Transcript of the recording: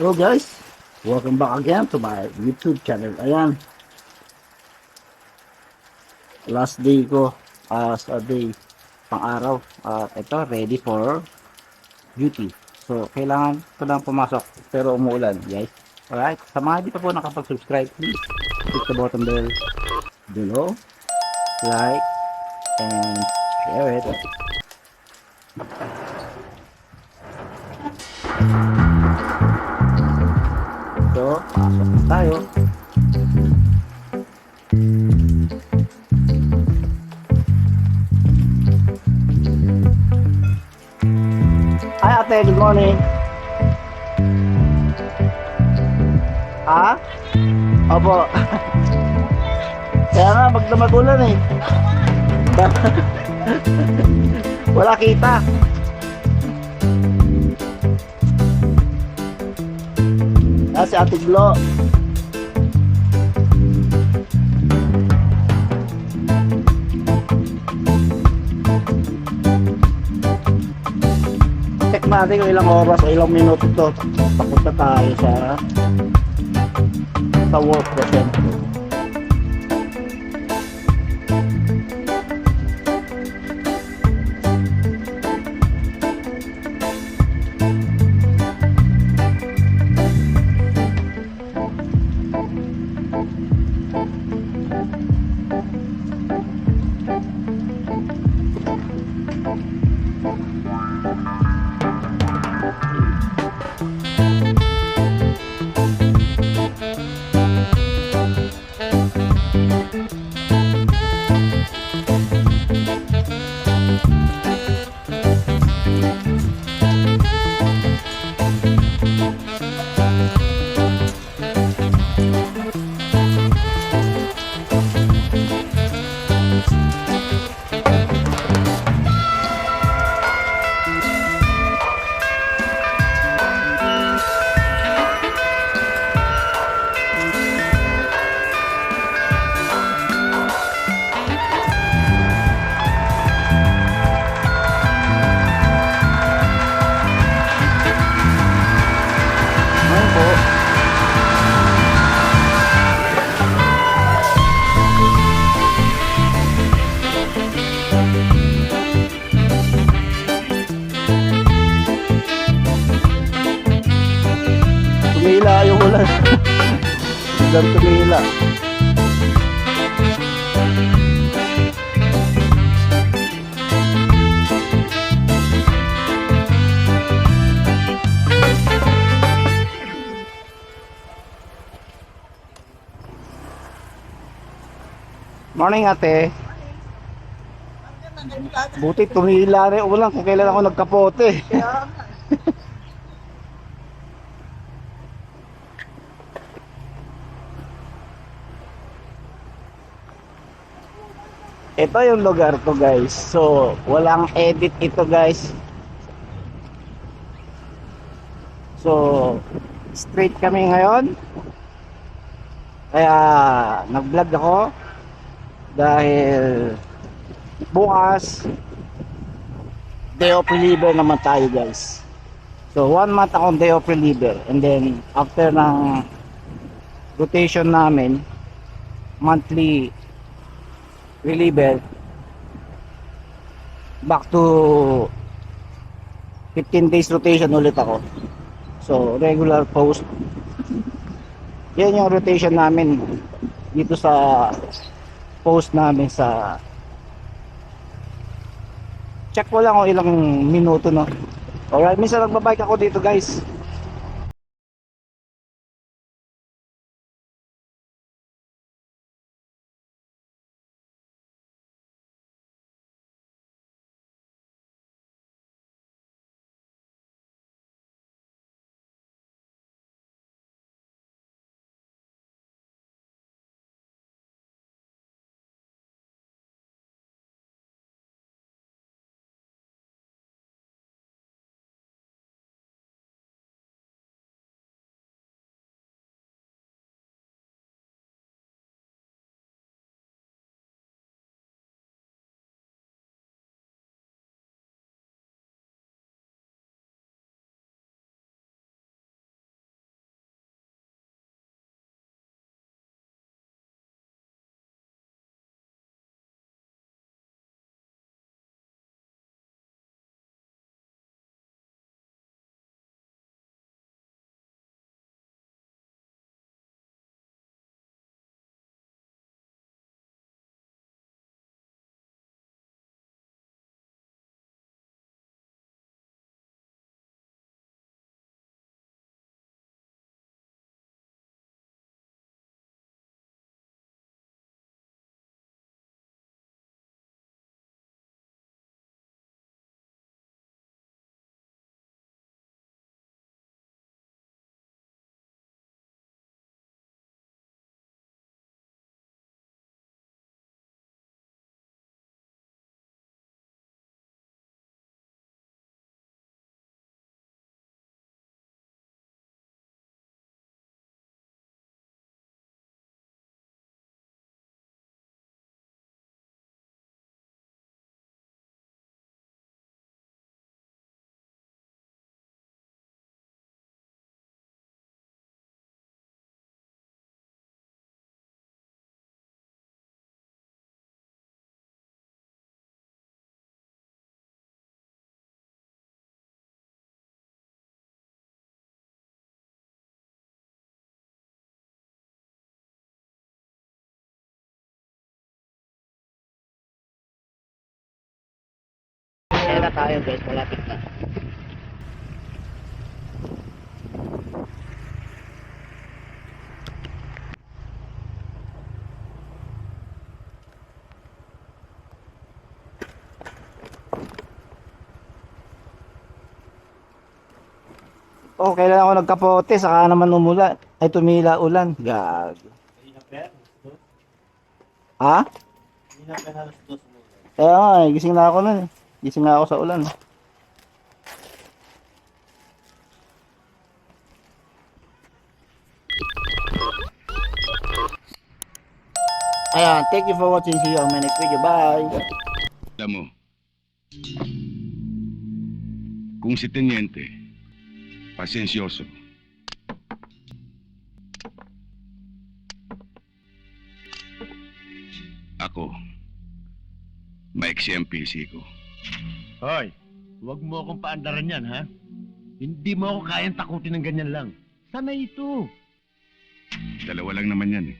Hello guys, welcome back again to my YouTube channel. Ayan, last day ko as a day pang araw. At ito, ready for duty. So, kailangan ko lang pumasok pero umuulan guys. Alright, sa mga hindi pa po nakapag-subscribe, please click the button bell below, like, and share it. So, pasok tayo. Hi ate, good morning. Ha? Opo. Kaya nga, magdamag ulan eh. Wala kita. Ah, si Ate Glo. Check natin kung ilang oras o ilang minuto to. Papunta tayo sa sa work syempre. Tumila yung ulan. Biglang tumila. Morning ate. Buti tumila rin ulan kung kailan ako nagkapote. Ito yung lugar ko guys. So, walang edit ito guys. So, straight kami ngayon. Kaya, nag-vlog ako. Dahil, bukas, day of reliever naman tayo guys. So, one month akong day of reliever. And then, after ng rotation namin, monthly reliever. Back to 15 days rotation ulit ako. So regular post. Yan yung rotation namin dito sa post namin sa check ko lang kung ilang minuto no? Alright minsan nagbabike ako dito guys na tayo guys, malapit na. Oh, kailan ako nagkapote, saka naman umulan. Ay, tumila ulan. Gag. Ha? Kaya nga, eh, gising na ako nun eh. Gising na ako sa ulan. Ayan, thank you for watching. See you on my next video. Bye! Alam mo, kung si Teniente, pasensyoso, ako, maiksi ang PC ko. Hoy, huwag mo akong paandaran yan, ha? Hindi mo ako kayang takutin ng ganyan lang. Sana ito. Dalawa lang naman yan eh.